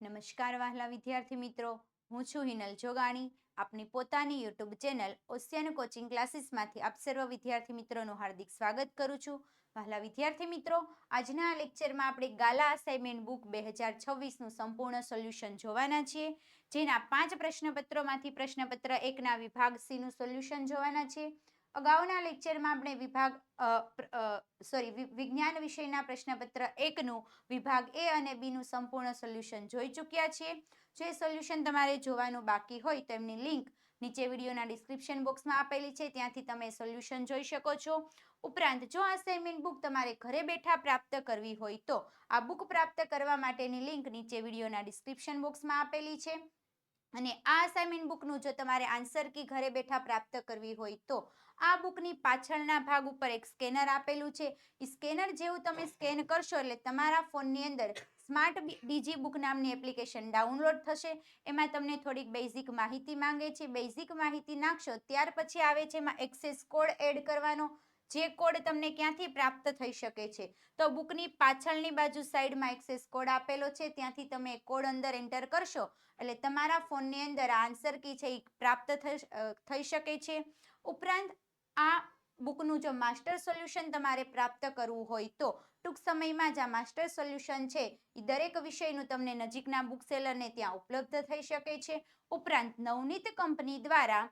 નમસ્કાર વહાલા વિદ્યાર્થી મિત્રો. હું છું હિનલ જોગાણી. આપની પોતાની યુટ્યુબ ચેનલ ઓશિયન કોચિંગ ક્લાસીસમાંથી આપ સર્વ વિદ્યાર્થી મિત્રોનું હાર્દિક સ્વાગત કરું છું. વહાલા વિદ્યાર્થી મિત્રો, આજના લેક્ચરમાં આપણે ગાલા અસાઇનમેન્ટ બુક બે હજાર છવ્વીસનું સંપૂર્ણ સોલ્યુશન જોવાના છીએ. જેના પાંચ પ્રશ્નપત્રોમાંથી પ્રશ્નપત્ર એકના વિભાગ સીનું સોલ્યુશન જોવાના છીએ. અગાઉના લેક્ચરમાં આપણે વિભાગ સોરી વિજ્ઞાન વિષયના પ્રશ્નપત્ર એકનું વિભાગ એ અને બીનું સંપૂર્ણ સોલ્યુશન જોઈ ચૂક્યા છીએ. જો સોલ્યુશન તમારે જોવાનું બાકી હોય તો એમની લિંક નીચે વિડીયોના ડિસ્ક્રિપ્શન બોક્સમાં આપેલી છે. ત્યાંથી તમે સોલ્યુશન જોઈ શકો છો. ઉપરાંત, જો અસાઇનમેન્ટ બુક તમારે ઘરે બેઠા પ્રાપ્ત કરવી હોય તો આ બુક પ્રાપ્ત કરવા માટેની લિંક નીચે વિડીયોના ડિસ્ક્રિપ્શન બોક્સમાં આપેલી છે. અને આ અસાઇનમેન્ટ બુકનું જો તમારે આન્સર કી ઘરે બેઠા પ્રાપ્ત કરવી હોય તો આ બુકની પાછળના ભાગ ઉપર એક સ્કેનર આપેલું છે. એ સ્કેનર જેવું તમે સ્કેન કરશો એટલે તમારા ફોનની અંદર સ્માર્ટ ડીજી બુક નામની એપ્લિકેશન ડાઉનલોડ થશે. એમાં તમને થોડીક બેઝિક માહિતી માંગે છે. બેઝિક માહિતી નાખશો ત્યાર પછી આવે છે એમાં એક્સેસ કોડ એડ કરવાનો. જે કોડ તમને ક્યાંથી પ્રાપ્ત થઈ શકે છે? તો બુકની પાછળની બાજુ સાઈડમાં એક્સેસ કોડ આપેલો છે. ત્યાંથી તમે કોડ અંદર એન્ટર કરશો. એટલે તમારા ફોનની અંદર આન્સર કી છે એ પ્રાપ્ત થઈ શકે છે. ઉપરાંત આ બુકનું જો માસ્ટર સોલ્યુશન તમારે પ્રાપ્ત કરવું હોય તો ટૂંક સમયમાં જ આ માસ્ટર સોલ્યુશન છે એ દરેક વિષયનું તમને નજીકના બુક સેલરને ત્યાં ઉપલબ્ધ થઈ શકે છે. ઉપરાંત નવનીત કંપની દ્વારા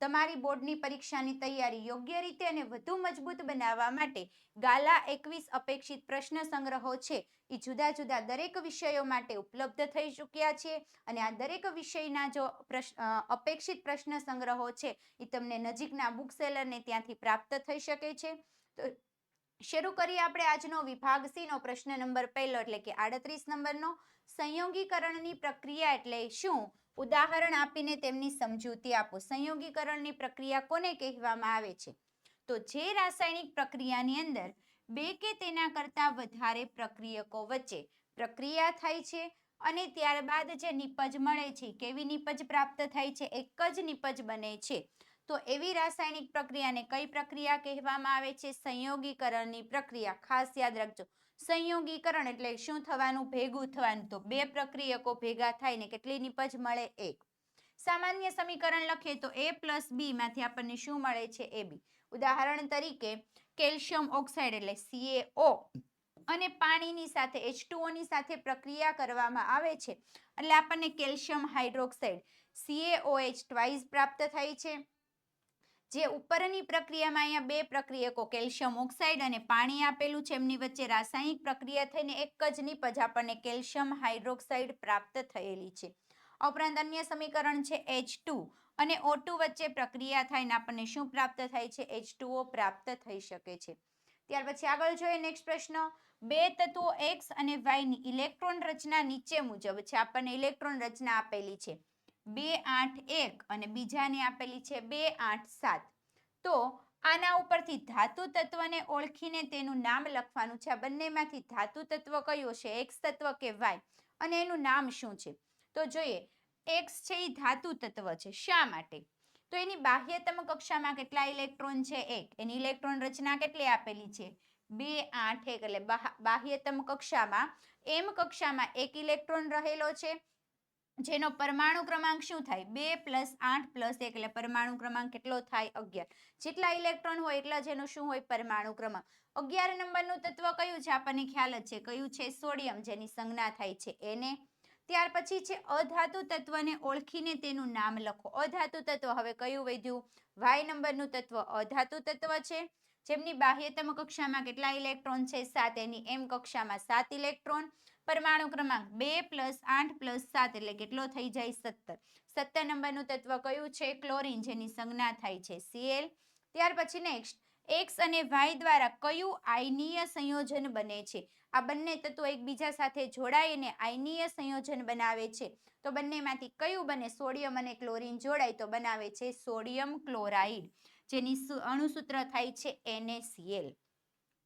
તમારી બોર્ડની પરીક્ષાની તૈયારી યોગ્ય રીતે અને વધુ મજબૂત બનાવવા માટે ગાલા એકવીસ અપેક્ષિત પ્રશ્ન સંગ્રહો છે. એ જુદા જુદા દરેક વિષયો માટે ઉપલબ્ધ થઈ ચૂક્યા છે અને આ દરેક વિષયના જો અપેક્ષિત પ્રશ્ન સંગ્રહો છે એ તમને નજીકના બુક સેલરને ત્યાંથી પ્રાપ્ત થઈ શકે છે. તો શરૂ કરીએ આપણે આજનો વિભાગ સી નો પ્રશ્ન નંબર પહેલો એટલે કે આડત્રીસ નંબરનો. સંયોગીકરણની પ્રક્રિયા એટલે શું? ઉદાહરણ આપીને તેમની સમજૂતી આપો. સંયોગીકરણની પ્રક્રિયા કોને કહેવામાં આવે છે? તો જે રાસાયણિક પ્રક્રિયાની અંદર બે કે તેના કરતાં વધારે પ્રક્રિયકો વચ્ચે પ્રક્રિયા થાય છે અને ત્યારબાદ જે નિપજ મળે છે, કેવી નિપજ પ્રાપ્ત થાય છે, એક જ નિપજ બને છે. તો એવી રાસાયણિક પ્રક્રિયાને કઈ પ્રક્રિયા કહેવામાં આવે છે? સંયોગીકરણની પ્રક્રિયા. ખાસ યાદ રાખજો. સંયોગીકરણ એટલે શું થવાનું? ભેગું થવાનું. તો બે પ્રક્રિયકો ભેગા થાય ને કેટલી નિપજ મળે? એક. સામાન્ય સમીકરણ લખીએ તો એ પ્લસ બી માંથી આપણને શું મળે છે? એ બી ઉદાહરણ તરીકે કેલ્શિયમ ઓક્સાઇડ એટલે સીએઓ અને પાણીની સાથે એચની સાથે પ્રક્રિયા કરવામાં આવે છે. એટલે આપણને કેલ્શિયમ હાઇડ્રોક્સાઇડ સીએઓએચ ટ્વાઇસ પ્રાપ્ત થાય છે. જે ઉપરની પ્રક્રિયામાં અહીંયા બે પ્રક્રિયકો, કેલ્શિયમ ઓક્સાઇડ અને પાણી આપેલું છે, એમની વચ્ચે રાસાયણિક પ્રક્રિયા થઈને એક જ નિપજ આપણને કેલ્શિયમ હાઇડ્રોક્સાઇડ પ્રાપ્ત થયેલી છે. ઉપરાંત અન્ય સમીકરણ છે એચ અને ઓ વચ્ચે પ્રક્રિયા થઈને આપણને શું પ્રાપ્ત થાય છે? એચ પ્રાપ્ત થઈ શકે છે. ત્યાર પછી આગળ જોઈએ નેક્સ્ટ પ્રશ્ન. બે તત્વો એક્સ અને વાયની ઇલેક્ટ્રોન રચના નીચે મુજબ છે, આપણને ઇલેક્ટ્રોન રચના આપેલી છે. બે આઠ એક અને બીજાને આપેલી છે બે આઠ સાત. તો આના ઉપરથી ધાતુ તત્વને ઓળખીને તેનું નામ લખવાનું છે. આ બંનેમાંથી ધાતુ તત્વ કયો છે? એક્સ તત્વ કે વાય અને એનું નામ શું છે? તો જોઈએ એક્સ છે એ ધાતુ તત્વ છે. શા માટે? તો એની બાહ્યતમ કક્ષામાં કેટલા ઇલેક્ટ્રોન છે? એક. એની ઇલેક્ટ્રોન રચના કેટલી આપેલી છે? બે આઠ એક એટલે બાહ્યતમ કક્ષામાં, એમ કક્ષામાં એક ઇલેક્ટ્રોન રહેલો છે. જેનો પરમાણુ ક્રમાંક શું થાય? બે પ્લસ આઠ પ્લસ એક, એટલે પરમાણુ ક્રમાંક કેટલો થાય? અગિયાર. જેટલા ઇલેક્ટ્રોન હોય, એટલા જેનો શું હોય? પરમાણુ ક્રમાંક. અગિયાર નંબરનું તત્વ કયું છે? આપણને ખ્યાલ જ છે. કયું છે? સોડિયમ, જેની સંજ્ઞા થાય છે. એને ત્યાર પછી છે અધાતુ તત્વને ઓળખીને તેનું નામ લખો. અધાતુ તત્વ, હવે કયું વધ્યું? વાય નંબરનું તત્વ અધાતુ તત્વ છે. જેમની બાહ્યતમ કક્ષામાં કેટલા ઇલેક્ટ્રોન છે? સાત. એની એમ કક્ષામાં સાત ઇલેક્ટ્રોન. પરમાણુ ક્રમાંક બે પ્લસ આઠ પ્લસ સાત એટલે કેટલો થઈ જાય સત્તર. સત્તર નંબરનું તત્વ કયું છે? ક્લોરિન, જેની સંજ્ઞા થાય છે સીએલ ત્યાર પછી નેક્સ્ટ એક્સ અને વાય દ્વારા કયું આયનીય સંયોજન બને છે? આ બંને તત્વો એકબીજા સાથે જોડાઈને આયનીય સંયોજન બનાવે છે. તો બંનેમાંથી કયું બને? સોડિયમ અને ક્લોરિન જોડાય તો બનાવે છે સોડિયમ ક્લોરાઇડ, જેની અણુસૂત્ર થાય છે એનએસીએલ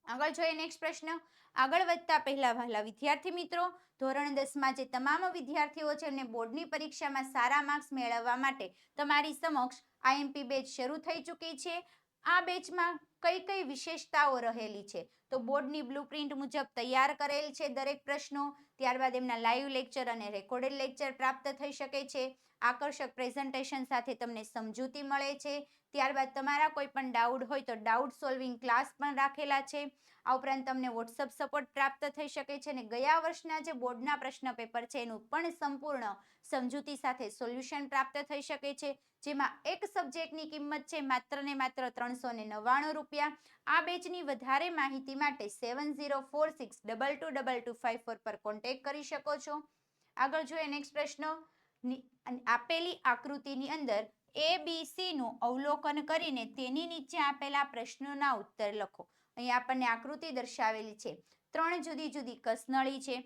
આગળ જોઈએ નેક્સ્ટ પ્રશ્ન. આગળ વધતા પહેલા વહેલા વિદ્યાર્થી મિત્રો, ધોરણ દસમાં જે તમામ વિદ્યાર્થીઓ છે એમને બોર્ડની પરીક્ષામાં સારા માર્ક્સ મેળવવા માટે તમારી સમક્ષ આઈએમપી બેચ શરૂ થઈ ચૂકી છે. આ બેચમાં કઈ કઈ વિશેષતાઓ રહેલી છે? તો બોર્ડની બ્લુપ્રિન્ટ મુજબ તૈયાર કરેલ છે દરેક પ્રશ્નો, ત્યારબાદ એમના લાઈવ લેક્ચર અને રેકોર્ડેડ લેક્ચર પ્રાપ્ત થઈ શકે છે. આકર્ષક પ્રેઝન્ટેશન સાથે તમને સમજૂતી મળે છે. ત્યારબાદ તમારા કોઈ પણ ડાઉટ હોય તો ડાઉટ સોલ્વિંગ ક્લાસ પણ રાખેલા છે. આ ઉપરાંત તમને વોટ્સઅપ સપોર્ટ પ્રાપ્ત થઈ શકે છે અને ગયા વર્ષના જે બોર્ડના પ્રશ્ન પેપર છે એનું પણ સંપૂર્ણ સમજૂતી સાથે સોલ્યુશન પ્રાપ્ત થઈ શકે છે. જેમાં એક સબ્જેક્ટની કિંમત છે માત્ર ને માત્ર ત્રણસો ને નવ્વાણું રૂપિયા. આ બેચની વધારે માહિતી માટે seven zero four six double two double two five four પર કોન્ટેક્ટ કરી શકો છો. આગળ જોઈએ નેક્સ્ટ પ્રશ્ન. આપેલી આકૃતિની અંદર એ, બી, સી અવલોકન કરીને તેની નીચે આપેલા પ્રશ્નોના ઉત્તર લખો. અહીં આપણને આકૃતિ દર્શાવેલી છે. ત્રણ જુદી જુદી કસનળી છે.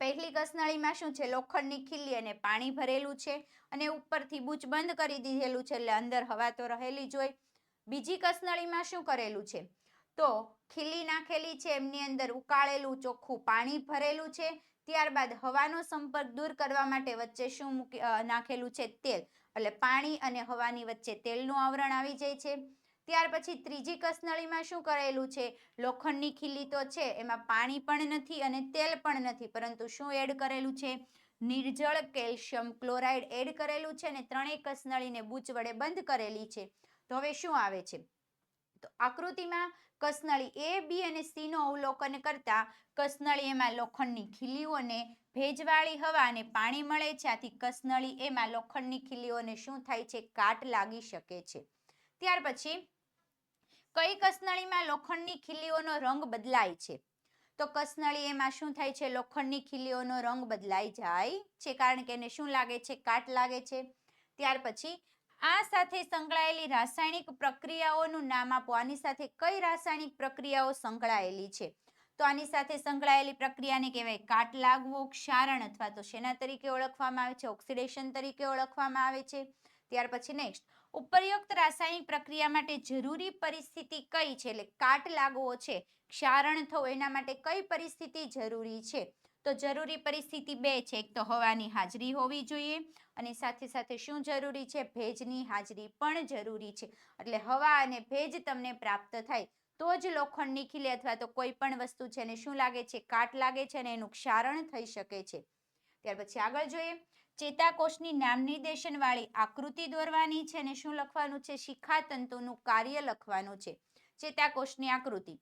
પહેલી કસનળીમાં શું છે? લોખંડની ખીલી અને પાણી ભરેલું છે અને ઉપરથી બૂચ બંધ કરી દીધેલું છે એટલે અંદર હવા તો રહેલી જ હોય. બીજી કસનળીમાં શું કરેલું છે? તો ખીલી નાખેલી છે, એમની અંદર ઉકાળેલું ચોખ્ખું પાણી ભરેલું છે. ત્યારબાદ હવાનો સંપર્ક દૂર કરવા માટે વચ્ચે શું નાખેલું છે? તેલ. એટલે પાણી અને હવાની વચ્ચે તેલનું આવરણ આવી જાય છે. ત્યાર પછી ત્રીજી કસનળીમાં શું કરેલું છે? લોખંડની ખીલી તો છે, એમાં પાણી પણ નથી અને તેલ પણ નથી, પરંતુ શું એડ કરેલું છે? નિર્જળ કેલ્શિયમ ક્લોરાઇડ એડ કરેલું છે અને ત્રણેય કસનળીને બૂચ વડે બંધ કરેલી છે. તો હવે શું આવે છે? તો આકૃતિમાં કસનળી એ, બી અને સી નું અવલોકન કરતા કસનળી એમાં લોખંડની ખીલીઓને ભેજવાળી હવા અને પાણી મળે છે. આથી કસનળી એમાં લોખંડની ખીલીઓને શું થાય છે? કાટ લાગી શકે છે. ત્યાર પછી કઈ કસનળીમાં લોખંડની ખીલીઓનો રંગ બદલાય છે? તો કસનળી એમાં શું થાય છે? લોખંડની ખીલીઓનો રંગ બદલાઈ જાય છે. કારણ કે એને શું લાગે છે? કાટ લાગે છે. ત્યાર પછી આ સાથે સંકળાયેલી રાસાયણિક પ્રક્રિયાઓનું નામ આપો. આની સાથે કઈ રાસાયણિક પ્રક્રિયાઓ સંકળાયેલી છે? તો આની સાથે સંકળાયેલી પ્રક્રિયાને કહેવાય કાટ લાગવો, ક્ષારણ અથવા તો શેના તરીકે ઓળખવામાં આવે છે? ઓક્સિડેશન તરીકે ઓળખવામાં આવે છે? ત્યાર પછી નેક્સ્ટ ઉપરયુક્ત રાસાયણિક પ્રક્રિયા માટે જરૂરી પરિસ્થિતિ કઈ છે? એટલે કાટ લાગવો છે, ક્ષારણ થવું, એના માટે કઈ પરિસ્થિતિ જરૂરી છે? તો જરૂરી પરિસ્થિતિ બે છે. એક તો હવાની હાજરી હોવી જોઈએ અને સાથે સાથે શું જરૂરી છે? ભેજની હાજરી પણ જરૂરી છે. એટલે હવા અને ભેજ તમને પ્રાપ્ત થાય તો જ લોખંડની ખીલી અથવા તો કોઈ પણ વસ્તુ છે એને શું લાગે છે? કાટ લાગે છે અને એનું ક્ષારણ થઈ શકે છે. ત્યાર પછી આગળ જોઈએ. ચેતાકોષની નામ નિર્દેશન વાળી આકૃતિ દોરવાની છે અને શું લખવાનું છે? શિખાતંતુનું કાર્ય લખવાનું છે. ચેતાકોષની આકૃતિ.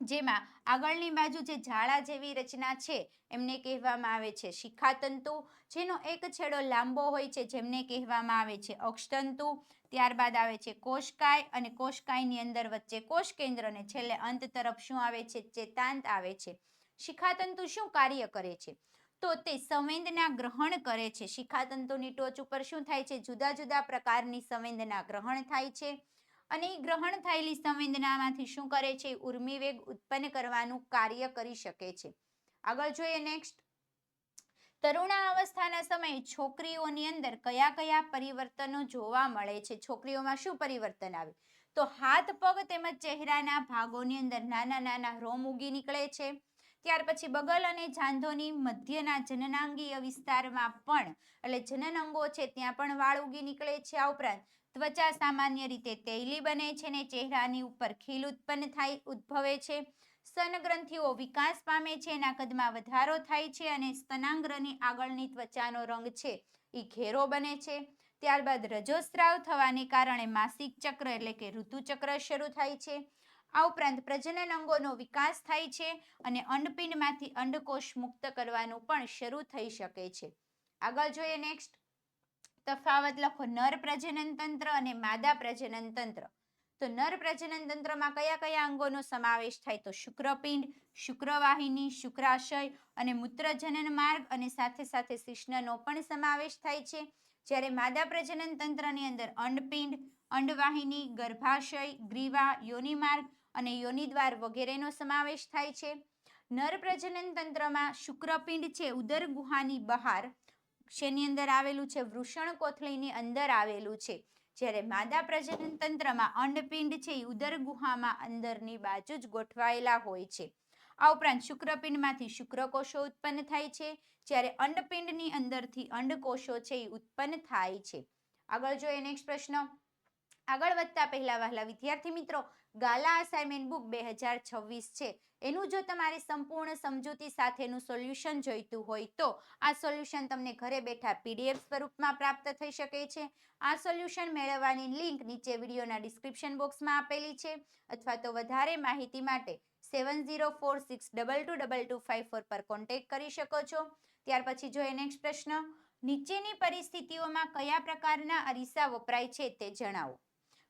જેમાં આગળની બાજુ જે ઝાડા જેવી રચના છે, એમને કહેવામાં આવે છે શિખાતંતુ, જેનો એક છેડો લાંબો હોય છે જેમને કહેવામાં આવે છે અક્ષતંતુ, ત્યારબાદ આવે છે કોષકાય અને કોષકાયની અંદર વચ્ચે કોષ કેન્દ્ર અને છેલ્લે અંત તરફ શું આવે છે? ચેતાંત આવે છે. શિખાતંતુ શું કાર્ય કરે છે? તો તે સંવેદના ગ્રહણ કરે છે. શિખાતંતુની ટોચ ઉપર શું થાય છે? જુદા જુદા પ્રકારની સંવેદના ગ્રહણ થાય છે. અને એ ગ્રહણ થયેલી સંવેદનામાંથી શું કરે છે? ઉર્મી વેગ ઉત્પન્ન કરવાનું કાર્ય કરી શકે છે. આગળ જોઈએ નેક્સ્ટ તરુણા અવસ્થાના સમયે છોકરીઓની અંદર કયા કયા પરિવર્તનો જોવા મળે છે? છોકરીઓમાં શું પરિવર્તન આવે? તો હાથ, પગ તેમજ ચહેરાના ભાગોની અંદર નાના નાના રોમ ઉગી નીકળે છે. ત્યાર પછી બગલ અને જાંધોની મધ્યના જનનાંગીય વિસ્તારમાં પણ, એટલે જનન અંગો છે, ત્યાં પણ વાળ ઉગી નીકળે છે. આ ઉપરાંત ત્વચા સામાન્ય રીતે તૈલી બને છે ને ચહેરાની ઉપર ખીલ ઉત્પન્ન થાય, ઉદ્ભવે છે. સ્તનગ્રંથિઓ વિકાસ પામે છે, એના કદમાં વધારો થાય છે અને સ્તનાંગ્રની આગળની ત્વચાનો રંગ છે એ ઘેરો બને છે. ત્યારબાદ રજોસ્ત્રાવ થવાને કારણે માસિક ચક્ર એટલે કે ઋતુચક્ર શરૂ થાય છે. આ ઉપરાંત પ્રજનન અંગોનો વિકાસ થાય છે અને અંડપિંડમાંથી અંડકોષ મુક્ત કરવાનું પણ શરૂ થઈ શકે છે. આગળ જોઈએ નેક્સ્ટ. તફાવત લખો. નર પ્રજનન તંત્ર અને માદા પ્રજનન તંત્ર. તો નર પ્રજનન તંત્રમાં કયા કયા અંગોનો સમાવેશ થાય? તો શુક્રપિંડ, શુક્રવાહિની, શુક્રાશય અને મૂત્રજનન માર્ગ અને સાથે સાથે શિશ્નનો પણ સમાવેશ થાય છે. જ્યારે માદા પ્રજનન તંત્રની અંદર અંડપિંડ, અંડવાહિની, ગર્ભાશય, ગ્રીવા યોનિમાર્ગ અને યોનિદ્વાર વગેરેનો સમાવેશ થાય છે. નર પ્રજનન તંત્રમાં શુક્રપિંડ છે ઉદર ગુહાની બહાર. શેની અંદર આવેલું છે? વૃષણ કોથળીની અંદર આવેલું છે. જ્યારે માદા પ્રજનન તંત્રમાં અંડપિંડ છે એ ઉદર ગુહામાં અંદરની બાજુ જ ગોઠવાયેલા હોય છે. આ ઉપરાંત શુક્રપિંડમાંથી શુક્રકોષો ઉત્પન્ન થાય છે. જ્યારે અંડપિંડની અંદરથી અંડકોષો છે એ ઉત્પન્ન થાય છે. આગળ જોઈએ નેક્સ્ટ પ્રશ્ન. આગળ વધતા પહેલા વહેલા વિદ્યાર્થી મિત્રો, ગાલા અસાઇનમેન્ટ બુક બે હજાર છવ્વીસ છે. એનું જો તમારે સંપૂર્ણ સમજૂતી સાથેનું સોલ્યુશન જોઈતું હોય તો આ સોલ્યુશન તમને ઘરે બેઠા પીડીએફ સ્વરૂપમાં પ્રાપ્ત થઈ શકે છે. આ સોલ્યુશન મેળવવાની લિંક નીચે વિડીયોના ડિસ્ક્રિપ્શન બોક્સમાં આપેલી છે. અથવા તો વધારે માહિતી માટે seven zero four six double two double two five four પર કોન્ટેક્ટ કરી શકો છો. ત્યાર પછી જોઈએ નેક્સ્ટ પ્રશ્ન. નીચેની પરિસ્થિતિઓમાં કયા પ્રકારના અરીસા વપરાય છે તે જણાવો.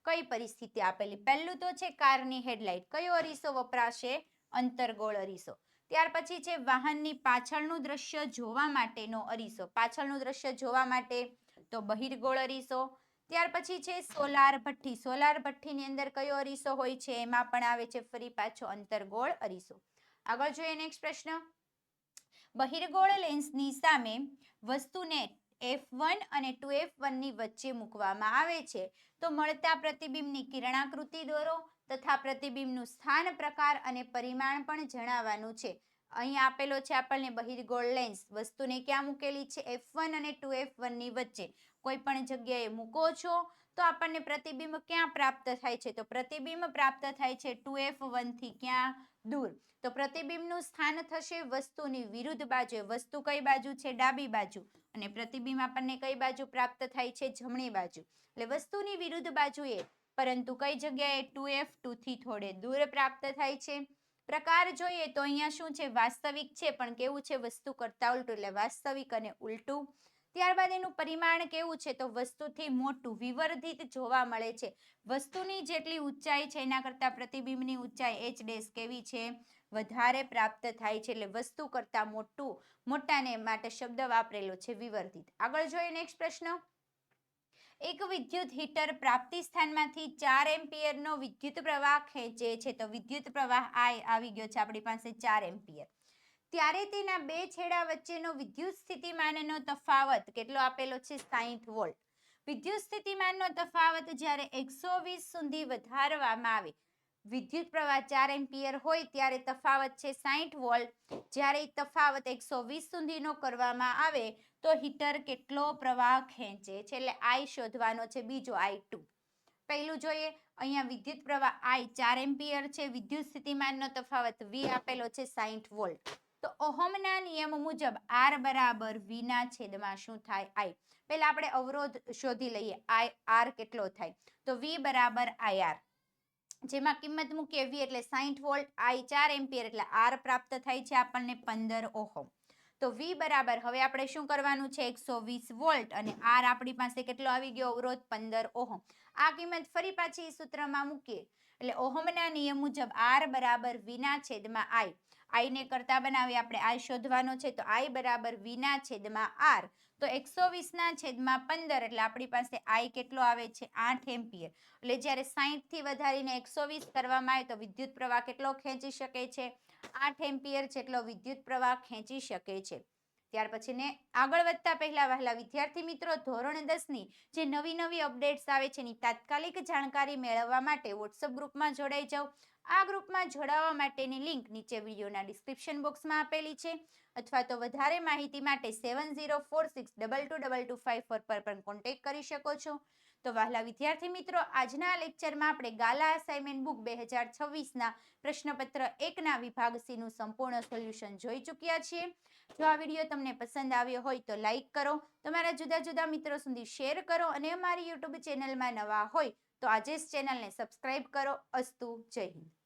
કઈ પરિસ્થિતિ આપેલી? પહેલું તો છે કારની હેડલાઇટ કયો અરીસો વપરાશે? અંતરગોળ અરીસો. ત્યાર પછી છે વાહનની પાછળનું દ્રશ્ય જોવા માટેનો અરીસો. પાછળનું દ્રશ્ય જોવા માટે તો બહિર્ગોળ અરીસો. ત્યાર પછી છે સોલાર ભઠ્ઠી. સોલાર ભઠ્ઠીની અંદર કયો અરીસો હોય છે? એમાં પણ આવે છે ફરી પાછો અંતરગોળ અરીસો. આગળ જોઈએ નેક્સ્ટ પ્રશ્ન. બહિર્ગોળ લેન્સની સામે વસ્તુને એફ વન અને ટુ એફ વનની વચ્ચે મૂકવામાં આવે છે. તો મળતા પ્રતિબિંબની કિરણાકૃતિ દોરો. તથા પ્રતિબિંબનું સ્થાન, પ્રકાર અને પરિમાણ પણ જણાવવાનું છે. અહીં આપેલો છે આપણને બહિર્ગોળ લેન્સ વસ્તુને ક્યાં મૂકેલી છે? એફ વન અને ટુ એફ વનની વચ્ચે. કોઈ પણ જગ્યાએ મૂકો છો તો આપણને પ્રતિબિંબ ક્યાં પ્રાપ્ત થાય છે? તો પ્રતિબિંબ પ્રાપ્ત થાય છે ટુ એફ વનથી ક્યાં? દૂર. તો પ્રતિબિંબનું સ્થાન થશે વસ્તુની વિરુદ્ધ બાજુએ. વસ્તુ કઈ બાજુ છે? ડાબી બાજુ. અને પ્રતિબિંબ આપણને કઈ બાજુ પ્રાપ્ત થાય છે? જમણી બાજુ. એટલે વસ્તુની વિરુદ્ધ બાજુએ પરંતુ કઈ જગ્યાએ ટુ એફ ટુથી થોડે દૂર પ્રાપ્ત થાય છે? પ્રકાર જોઈએ તો અહીંયા શું છે? વાસ્તવિક છે, પણ કેવું છે? વસ્તુ કરતાં ઉલટું, એટલે વાસ્તવિક અને ઉલટું. ત્યારબાદ એનું પરિમાણ કેવું છે? તો વસ્તુથી મોટું, વિવર્ધિત જોવા મળે છે. વસ્તુની જેટલી ઊંચાઈ છે, એના કરતાં પ્રતિબિંબની ઊંચાઈ એચ ડેશ કેવી છે? વધારે પ્રાપ્ત થાય છે, એટલે વસ્તુ કરતાં મોટું, મોટાને માટે શબ્દ વાપરેલો છે, વિવર્ધિત. આગળ જોઈએ નેક્સ્ટ પ્રશ્ન. એક વિદ્યુત હીટર પ્રાપ્તિ સ્થાનમાંથી ચાર એમ્પિયરનો વિદ્યુત પ્રવાહ ખેંચે છે. તો વિદ્યુત પ્રવાહ આ આવી ગયો છે આપણી પાસે ચાર એમ્પિયર. ત્યારે તેના બે છેડા વચ્ચેનો વિદ્યુત સ્થિતિમાનનો તફાવત કેટલો આપેલો છે? સાહીઠ વોલ્ટ. વિદ્યુત સ્થિતિમાનનો તફાવત જ્યારે એકસો વીસ સુધી વધારવામાં આવે વિદ્યુત પ્રવાહ ચાર એમ્પિયર હોય ત્યારે તફાવત છે સાહીઠ વોલ્ટ. જ્યારે તફાવત એકસો વીસ સુધીનો કરવામાં આવે તો હીટર કેટલો પ્રવાહ ખેંચે છે? એટલે આઈ શોધવાનો છે બીજો આઈ ટુ. પહેલું જોઈએ, અહીંયા વિદ્યુત પ્રવાહ આઈ ચાર એમ્પિયર છે. વિદ્યુત સ્થિતિમાનનો તફાવત વી આપેલો છે સાહીઠ વોલ્ટ. તો ઓહમના નિયમ મુજબ આર બરાબર વીના છેદમાં શું થાય? આઈ. પહેલા આપણે અવરોધ શોધી લઈએ. આઈ, આર કેટલો થાય? તો વી બરાબર આઈ આર. જેમાં કિંમત મૂકીએ વી એટલે સાહીઠ વોલ્ટ, આઈ ચાર એમ્પિયર એટલે આર પ્રાપ્ત થાય છે આપણને પંદર ઓહો. તો વી બરાબર, હવે આપણે શું કરવાનું છે? એકસો વીસ વોલ્ટ અને આર આપણી પાસે કેટલો આવી ગયો? અવરોધ પંદર ઓહો. આ કિંમત ફરી પાછી સૂત્રમાં મૂકીએ. એટલે ઓહમના નિયમ મુજબ આર બરાબર વીના છેદમાં આઈ. આઈને કરતા બનાવી આપણે આઈ શોધવાનો છે તો આઈ બરાબર વીના છેદમાં આર. તો એકસો વીસના છેદમાં પંદર એટલે આપણી પાસે આઈ કેટલો આવે છે? આઠ એમ્પિયર. એટલે જ્યારે સાહીઠથી વધારીને એકસો વીસ કરવામાં આવે તો વિદ્યુત પ્રવાહ કેટલો ખેંચી શકે છે? આઠ એમ્પિયર જેટલો વિદ્યુત પ્રવાહ ખેંચી શકે છે. ત્યાર પછી ને આગળ વધતા પહેલા વહેલા વિદ્યાર્થી મિત્રો, ધોરણ દસની જે નવી નવી અપડેટ્સ આવે છે એની તાત્કાલિક જાણકારી મેળવવા માટે વોટ્સઅપ ગ્રુપમાં જોડાઈ જાઓ. આ ગ્રુપમાં જોડાવા માટેની લિંક નીચે વિડીયોના ડિસ્ક્રિપ્શન બોક્સમાં આપેલી છે. અથવા તો વધારે માહિતી માટે seven zero four six double two double two five four પર પણ કોન્ટેક્ટ કરી શકો છો. તો વહાલા વિદ્યાર્થી મિત્રો, આજના લેક્ચરમાં આપણે ગાલા અસાઇનમેન્ટ બુક બે હજાર છવ્વીસના પ્રશ્નપત્ર એકના વિભાગ સીનું સંપૂર્ણ સોલ્યુશન જોઈ ચૂક્યા છીએ. જો આ વીડિયો તમને પસંદ આવ્યો હોય તો લાઇક કરો, તમારા જુદા જુદા મિત્રો સુધી શેર કરો અને અમારી યુટ્યુબ ચેનલમાં નવા હોય તો આજે જ ચેનલને સબસ્ક્રાઇબ કરો. અસ્તુ, જય હિન્દ.